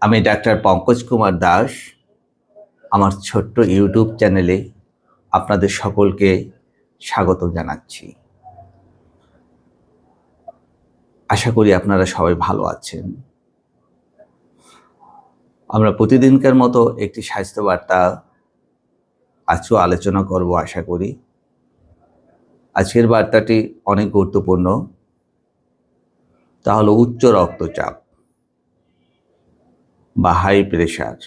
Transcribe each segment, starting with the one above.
আমি ডাক্তার পঙ্কজ কুমার দাস। আমার ছোট্ট ইউটিউব চ্যানেলে আপনাদের সকলকে স্বাগত জানাচ্ছি। আশা করি আপনারা সবাই ভালো আছেন। আমরা প্রতিদিনকার মতো একটি স্বাস্থ্য বার্তা আজও আলোচনা করব আশা করি। আজকের বার্তাটি অনেক গুরুত্বপূর্ণ। তা হলো উচ্চ রক্তচাপ। বা হাই প্রেশার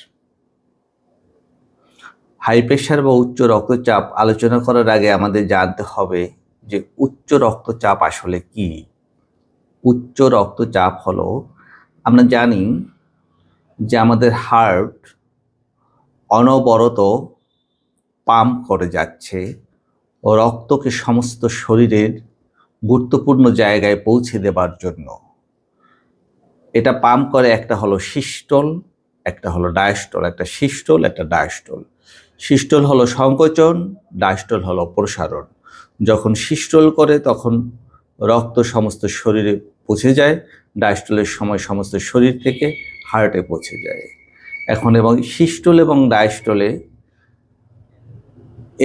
হাই প্রেশার বা উচ্চ রক্তচাপ আলোচনা করার আগে আমাদের জানতে হবে যে উচ্চ রক্তচাপ আসলে কি? উচ্চ রক্তচাপ হলো, আমরা জানি যে আমাদের হার্ট অনবরত পাম্প করে যাচ্ছে ও রক্তকে সমস্ত শরীরের গুরুত্বপূর্ণ জায়গায় পৌঁছে দেবার জন্য। এটা পাম্প করে একটা হলো সিস্টল, একটা হলো ডায়াস্টল, একটা সিস্টল, একটা ডায়াস্টল। সিস্টল হলো সংকোচন, ডায়াস্টল হলো প্রসারণ। যখন সিস্টল করে তখন রক্ত সমস্ত শরীরে পৌঁছে যায়, ডায়াস্টলের সময় সমস্ত শরীর থেকে হার্টে পৌঁছে যায়। এখন এবং সিস্টল এবং ডায়াস্টলে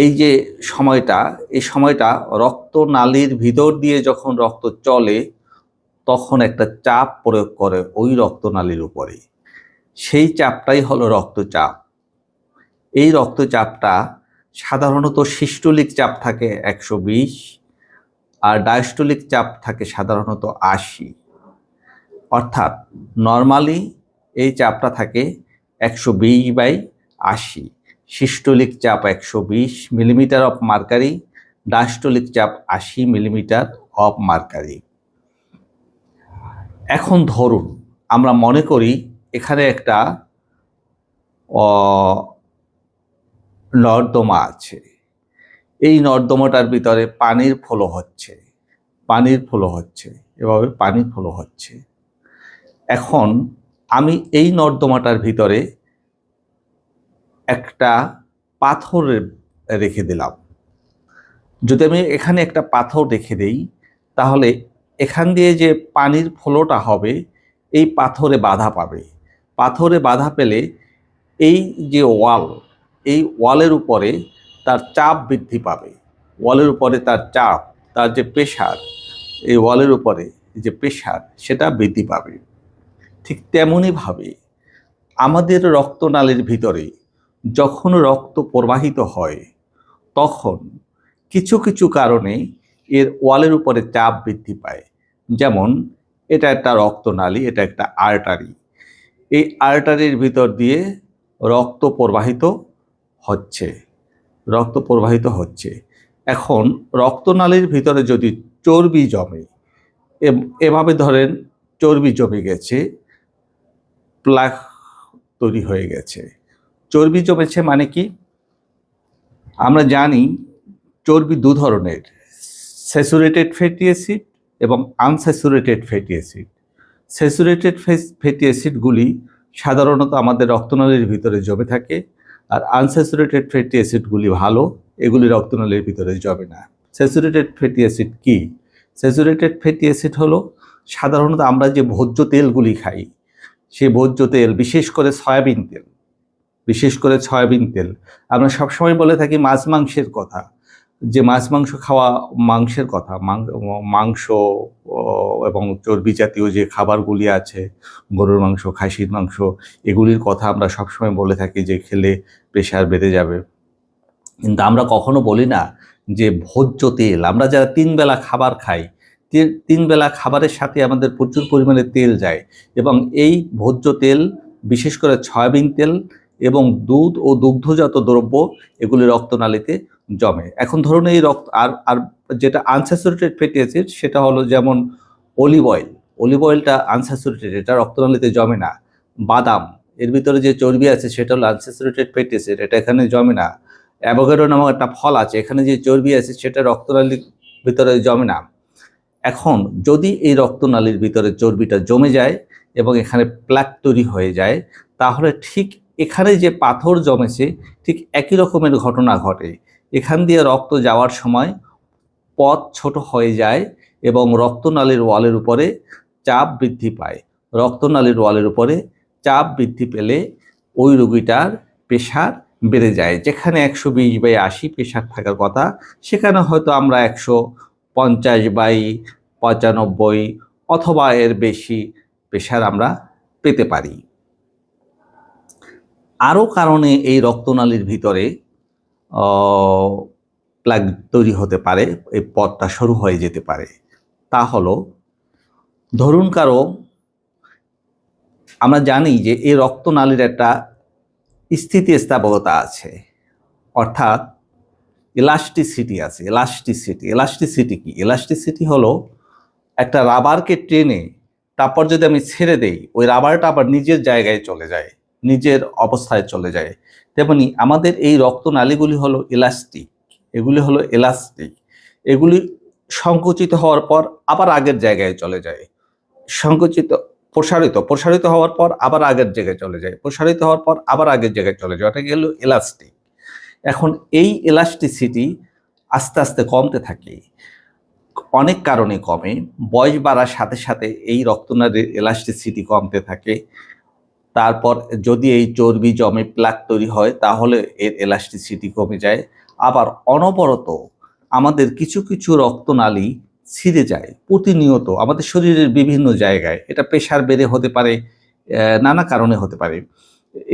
এই যে সময়টা, এই সময়টা রক্ত নালীর ভিতর দিয়ে যখন রক্ত চলে তখন একটা চাপ প্রয়োগ করে ওই রক্তনালীর উপরে। সেই চাপটাই হলো রক্তচাপ। এই রক্তচাপটা সাধারণত সিস্টোলিক চাপ থাকে একশো বিশ আর ডায়াস্টোলিক চাপ থাকে সাধারণত আশি। অর্থাৎ নর্মালি এই চাপটা থাকে একশো বিশ বাই আশি। সিস্টোলিক চাপ একশো বিশ মিলিমিটার অফ মার্কারি, ডায়াস্টোলিক চাপ আশি মিলিমিটার অফ মার্কারি। এখন ধরুন, আমরা মনে করি এখানে একটা নর্দমা আছে। এই নর্দমাটার ভিতরে পানির ফলো হচ্ছে, পানির ফলো হচ্ছে, এভাবে পানি ফলো হচ্ছে। এখন আমি এই নর্দমাটার ভিতরে একটা পাথর রেখে দিলাম। যদি আমি এখানে একটা পাথর রেখে দেই, তাহলে এখান দিয়ে যে পানির ফ্লোটা হবে, এই পাথরে বাধা পাবে। পাথরে বাধা পেলে এই যে ওয়াল, এই ওয়ালের উপরে তার চাপ বৃদ্ধি পাবে। ওয়ালের উপরে তার চাপ, তার যে প্রেশার, এই ওয়ালের উপরে যে প্রেশার, সেটা বৃদ্ধি পাবে। ঠিক তেমনইভাবে আমাদের রক্তনালীর ভিতরে যখন রক্ত প্রবাহিত হয়, তখন কিছু কিছু কারণে এর ওয়ালের উপরে চাপ বৃদ্ধি পায়। যেমন, এটা একটা রক্তনালী, এটা একটা আর্টারি। এই আর্টারির ভিতর দিয়ে রক্ত প্রবাহিত হচ্ছে। রক্ত প্রবাহিত হচ্ছে। এখন রক্তনালীর ভিতরে যদি চর্বি জমে এভাবে ধরেন চর্বি জমে গেছে, প্লাক তৈরি হয়ে গেছে। চর্বি জমেছে মানে কি? আমরা জানি চর্বি দু ধরনের। স্যাচুরেটেড ফ্যাটি অ্যাসিড এবং unsaturated fatty acid. Saturated fatty অ্যাসিডগুলি সাধারণত আমাদের রক্তনালীর ভিতরে জমে থাকে আর আনস্যাচুরেটেড ফ্যাটি অ্যাসিডগুলি ভালো, এগুলি রক্তনালীর ভিতরে জমে না। স্যাচুরেটেড ফ্যাটি অ্যাসিড কি? স্যাচুরেটেড ফ্যাটি অ্যাসিড হলো সাধারণত আমরা যে ভোজ্য তেলগুলি খাই, সেই ভোজ্য তেল, বিশেষ করে সয়াবিন তেল, বিশেষ করে সয়াবিন তেল। আমরা সবসময় বলে থাকি মাছ মাংসের কথা যে মাছ, মাংস খাওয়া মাংসের কথা মাংস এবং চর্বি জাতীয় যে খাবারগুলি আছে, গরুর মাংস, খাসির মাংস, এগুলির কথা আমরা সবসময় বলে থাকি যে খেলে প্রেশার বেড়ে যাবে। কিন্তু আমরা কখনো বলি না যে ভোজ্য তেল, আমরা যারা তিন বেলা খাবার খাই তিন বেলা খাবারের সাথে আমাদের প্রচুর পরিমাণে তেল যায় এবং এই ভোজ্য তেল, বিশেষ করে সয়াবিন তেল এবং দুধ ও দুগ্ধজাত দ্রব্য, এগুলি রক্তনালীতে জমে। এখন ধরুন এই রক্ত, আর আর যেটা আনস্যাচুরেটেড ফ্যাটি অ্যাসিড সেটা হলো যেমন অলিভ অয়েল অলিভ অয়েলটা আনস্যাচুরেটেড এটা রক্তনালীতে জমে না। বাদাম, এর ভিতরে যে চর্বি আছে, সেটা হলো আনস্যাচুরেটেড ফ্যাটি অ্যাসিড এটা এখানে জমে না। অ্যাভোগাডো নামক একটা ফল আছে, এখানে যে চর্বি আছে, সেটা রক্তনালীর ভিতরে জমে না। এখন যদি এই রক্তনালীর ভিতরে চর্বিটা জমে যায় এবং এখানে প্লাক তৈরি হয়ে যায়, তাহলে ঠিক এখানে যে পাথর জমেছে, ঠিক একই রকমের ঘটনা ঘটে। এখান দিয়ে রক্ত যাওয়ার সময় পথ ছোট হয়ে যায় এবং রক্তনালীর ওয়ালের উপরে চাপ বৃদ্ধি পায়। রক্তনালীর ওয়ালের উপরে চাপ বৃদ্ধি পেলে ওই রোগীটার প্রেশার বেড়ে যায়। যেখানে একশো বিশ বাই আশি প্রেশার থাকার কথা, সেখানে হয়তো আমরা একশো পঞ্চাশ বাই পঁচানব্বই অথবা এর বেশি প্রেশার আমরা পেতে পারি। আরও কারণে এই রক্তনালীর ভিতরে প্লাগ তৈরি হতে পারে, এই পথটা শুরু হয়ে যেতে পারে। তা হলো, ধরুন কারও, আমরা জানি যে এই রক্তনালীর একটা স্থিতিস্থাপকতা আছে, অর্থাৎ ইলাস্টিসিটি আছে ইলাস্টিসিটি ইলাস্টিসিটি কি? ইলাস্টিসিটি হলো একটা রাবারকে টেনে, তারপর যদি আমি ছেড়ে দেই, ওই রাবারটা আবার নিজের জায়গায় চলে যায়। নিজের অবস্থায় চলে যায়। তেমনি আমাদের এই রক্তনালীগুলি হলো ইলাস্টিক এগুলি হলো ইলাস্টিক এগুলি সংকুচিত হওয়ার পর আবার আগের জায়গায় চলে যায়। সংকুচিত, প্রসারিত প্রসারিত হওয়ার পর আবার আগের জায়গায় চলে যায়। প্রসারিত হওয়ার পর আবার আগের জায়গায় চলে যায়। ওটা গেল ইলাস্টিক এখন এই ইলাস্টিসিটি আস্তে আস্তে কমতে থাকে। অনেক কারণে কমে। বয়স বাড়ার সাথে সাথে এই রক্তনালীর ইলাস্টিসিটি কমতে থাকে। তারপর যদি এই চর্বি জমে প্লাক তৈরি হয়, তাহলে এর এলাস্টিসিটি কমে যায়। আবার অনবরত আমাদের কিছু কিছু রক্তনালী ছিঁড়ে যায়, প্রতিনিয়ত আমাদের শরীরের বিভিন্ন জায়গায়। এটা প্রেশার বেড়ে হতে পারে নানা কারণে হতে পারে।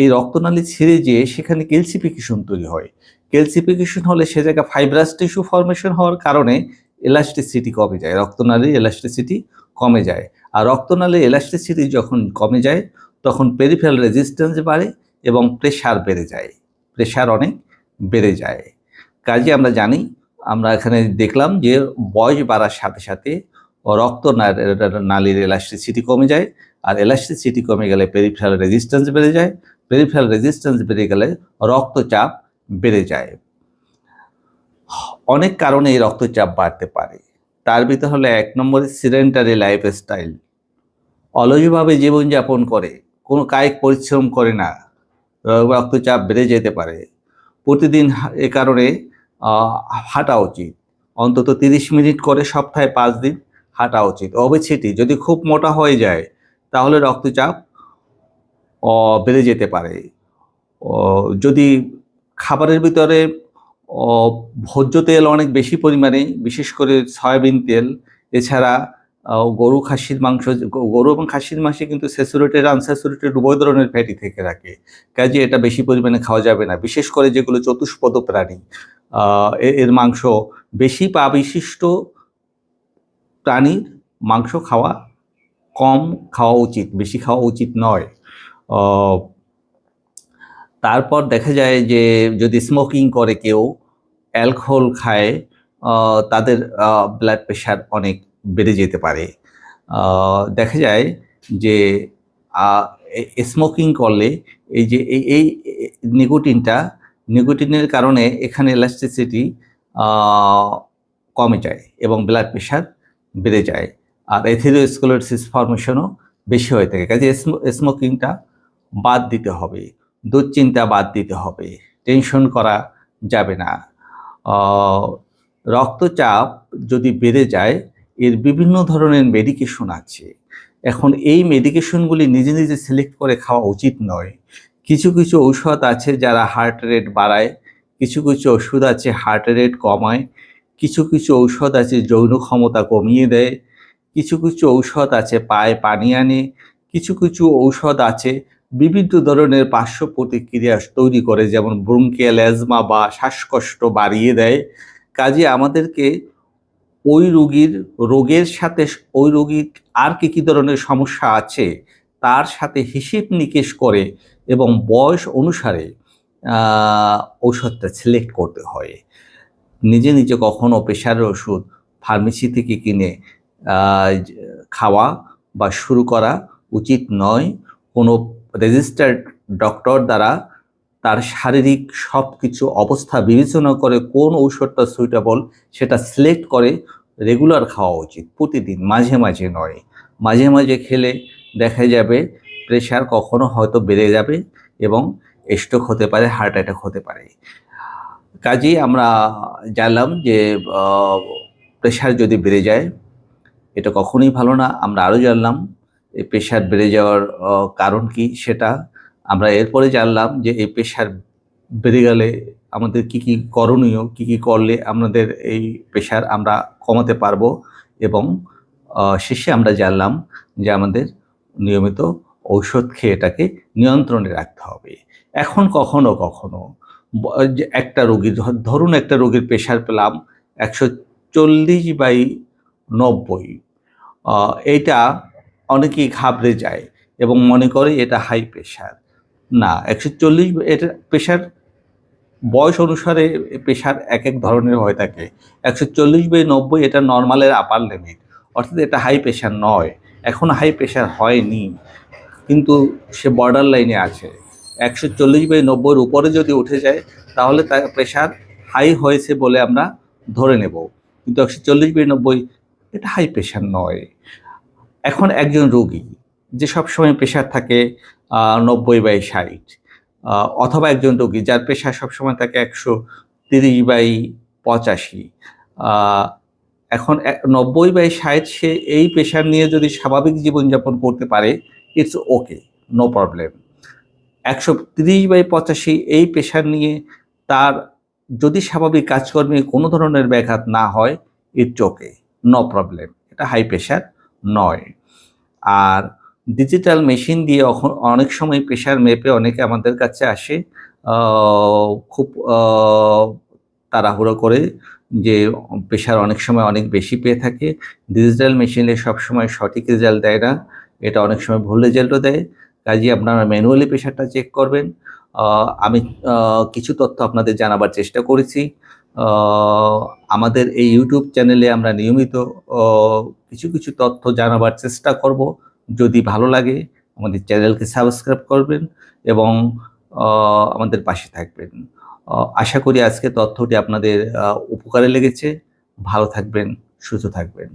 এই রক্তনালী ছিঁড়ে যেয়ে সেখানে ক্যালসিফিকেশন তৈরি হয়। ক্যালসিফিকেশন হলে সে জায়গায় ফাইব্রাস টিস্যু ফর্মেশন হওয়ার কারণে এলাস্টিসিটি কমে যায়, রক্তনালীর এলাস্টিসিটি কমে যায়। আর রক্তনালীর এলাস্টিসিটি যখন কমে যায় তখন পেরিফেরাল রেজিস্ট্যান্স বাড়ে এবং প্রেশার বেড়ে যায়। প্রেশার অনেক বেড়ে যায়। কাজে আমরা জানি, আমরা এখানে দেখলাম যে বয়স বাড়ার সাথে সাথে রক্ত নালীর এলাস্টিসিটি কমে যায় আর এলাস্টিসিটি কমে গেলে পেরিফেরাল রেজিস্ট্যান্স বেড়ে যায়। পেরিফেরাল রেজিস্ট্যান্স বেড়ে গেলে রক্তচাপ বেড়ে যায়। অনেক কারণে এই রক্তচাপ বাড়তে পারে। তার ভিতরে হলো এক নম্বরে সিডেন্টারি লাইফস্টাইল অলসভাবে জীবনযাপন করে। কোনো কায়িক পরিশ্রম করে না। রক্তচাপ বেড়ে যেতে পারে। প্রতিদিন এ কারণে হাঁটা উচিত। অন্তত তিরিশ মিনিট করে সপ্তাহে পাঁচ দিন হাঁটা উচিত। অবেছিটি যদি খুব মোটা হয়ে যায়, তাহলে রক্তচাপ বেড়ে যেতে পারে। যদি খাবারের ভিতরে ভোজ্য তেল অনেক বেশি পরিমাণে, বিশেষ করে সয়াবিন তেল, এছাড়া গরু খাসির মাংস, গরু এবং খাসির মাংসে কিন্তু স্যাচুরেটেড আনস্যাচুরেটেড উভয় ধরনের ফ্যাটি থেকে রাখে কাজে এটা বেশি পরিমাণে খাওয়া যাবে না। বিশেষ করে যেগুলো চতুষ্পদ প্রাণী এর মাংস বেশি পা বিশিষ্ট প্রাণীর মাংস খাওয়া কম খাওয়া উচিত, বেশি খাওয়া উচিত নয়। তারপর দেখা যায় যে যদি স্মোকিং করে কেউ অ্যালকোহল খায় তাদের ব্লাড প্রেশার অনেক বেড়ে যেতে পারে। দেখা যায় যে স্মোকিং করলে এই যে, এই নিকোটিনটা, নিকোটিনের কারণে এখানে ইলাস্টিসিটি কমে যায় এবং ব্লাড প্রেশার বেড়ে যায়। আর এথিরোস্কোলোসিস ফর্মেশনও বেশি হয়ে থাকে। কাজে স্মোকিংটা বাদ দিতে হবে, দুশ্চিন্তা বাদ দিতে হবে টেনশন করা যাবে না। রক্তচাপ যদি বেড়ে যায় এর বিভিন্ন ধরনের মেডিকেশন আছে। এখন এই মেডিকেশনগুলি নিজে নিজে সিলেক্ট করে খাওয়া উচিত নয়। কিছু কিছু ঔষধ আছে যারা হার্ট রেট বাড়ায়, কিছু কিছু ওষুধ আছে হার্ট রেট কমায়, কিছু কিছু ঔষধ আছে যৌন ক্ষমতা কমিয়ে দেয়, কিছু কিছু ঔষধ আছে পায়ে পানি আনে, কিছু কিছু ঔষধ আছে বিভিন্ন ধরনের পার্শ্ব প্রতিক্রিয়া তৈরি করে, যেমন ব্রুঙ্কিয়াল অ্যাজমা বা শ্বাসকষ্ট বাড়িয়ে দেয়। কাজে আমাদেরকে ওই রোগীর, রোগের সাথে ওই রোগীর আর কী কী ধরনের সমস্যা আছে, তার সাথে হিসেব নিকেশ করে এবং বয়স অনুসারে ঔষধটা সিলেক্ট করতে হয়। নিজে নিজে কখনো প্রেশারের ওষুধ ফার্মেসি থেকে কিনে খাওয়া বা শুরু করা উচিত নয়। কোনো রেজিস্টার্ড ডক্টর দ্বারা তার শারীরিক সব কিছু অবস্থা বিবেচনা করে কোন ঔষধটা সুইটেবল সেটা সিলেক্ট করে রেগুলার খাওয়া উচিত। প্রতিদিন, মাঝে মাঝে নয়। মাঝে মাঝে খেলে দেখা যাবে প্রেশার কখনো হয়তো বেড়ে যাবে এবং স্ট্রোক হতে পারে হার্ট অ্যাটাক হতে পারে। কাজেই আমরা জানলাম যে প্রেশার যদি বেড়ে যায়, এটা কখনোই ভালো না। আমরা আরও জানলাম, এই প্রেশার বেড়ে যাওয়ার কারণ কি সেটা আমরা এরপরে জানলাম যে এই প্রেশার বেড়ে গেলে আমাদের কি কি করণীয়, কি কি করলে আমাদের এই প্রেশার আমরা কমাতে পারব এবং শেষে আমরা জানলাম যে আমাদের নিয়মিত ঔষধ খেয়ে এটাকে নিয়ন্ত্রণে রাখতে হবে। এখন কখনো কখনো একটা রোগীর ধরুন একটা রোগীর প্রেশার পেলাম একশো চল্লিশ বাই নব্বই। এটা অনেকেই ঘাবড়ে যায় এবং মনে করে এটা হাই প্রেশার। না, একশো চল্লিশ এটা প্রেশার বয়স অনুসারে প্রেশার এক এক ধরনের হয়ে থাকে। একশো চল্লিশ বাই নব্বই এটা নর্মালের আপার লিমিট অর্থাৎ এটা হাই প্রেশার নয়, এখন হাই প্রেশার হয়নি, কিন্তু সে বর্ডার লাইনে আছে। একশো চল্লিশ বাই নব্বইয়ের উপরে যদি উঠে যায়, তাহলে তার প্রেশার হাই হয়েছে বলে আমরা ধরে নেব। কিন্তু একশো চল্লিশ বাই নব্বই এটা হাই প্রেশার নয়। এখন একজন রোগী যে সবসময় প্রেশার থাকে নব্বই বাই ষাট। অথবা একজন রোগী যার প্রেশার সবসময় থাকে একশো তিরিশ বাই পঁচাশি। এখন নব্বই বাই ষাট সে এই প্রেশার নিয়ে যদি স্বাভাবিক জীবনযাপন করতে পারে ইটস ওকে নো প্রবলেম একশো তিরিশ বাই পঁচাশি এই প্রেশার নিয়ে তার যদি স্বাভাবিক কাজকর্মে কোনো ধরনের ব্যাঘাত না হয় ইটস ওকে নো প্রবলেম এটা হাই প্রেশার নয়। আর ডিজিটাল মেশিন দিয়ে অনেক সময় প্রেশার মেপে অনেকে আমাদের কাছে আসে খুব তাড়াহুড়ো করে যে প্রেশার অনেক সময় অনেক বেশি পেয়ে থাকে। ডিজিটাল মেশিনে সবসময় সঠিক রেজাল্ট দেয় না, এটা অনেক সময় ভুল রেজাল্টও দেয়। কাজে আপনারা ম্যানুয়ালি প্রেশারটা চেক করবেন। আমি কিছু তথ্য আপনাদের জানাবার চেষ্টা করেছি। আমাদের এই ইউটিউব চ্যানেলে আমরা নিয়মিত কিছু কিছু তথ্য জানাবার চেষ্টা করব। যদি ভালো লাগে, আমাদের চ্যানেলকে সাবস্ক্রাইব করবেন এবং আমাদের পাশে থাকবেন। আশা করি আজকে তথ্যটি আপনাদের উপকারে লেগেছে। ভালো থাকবেন, সুস্থ থাকবেন।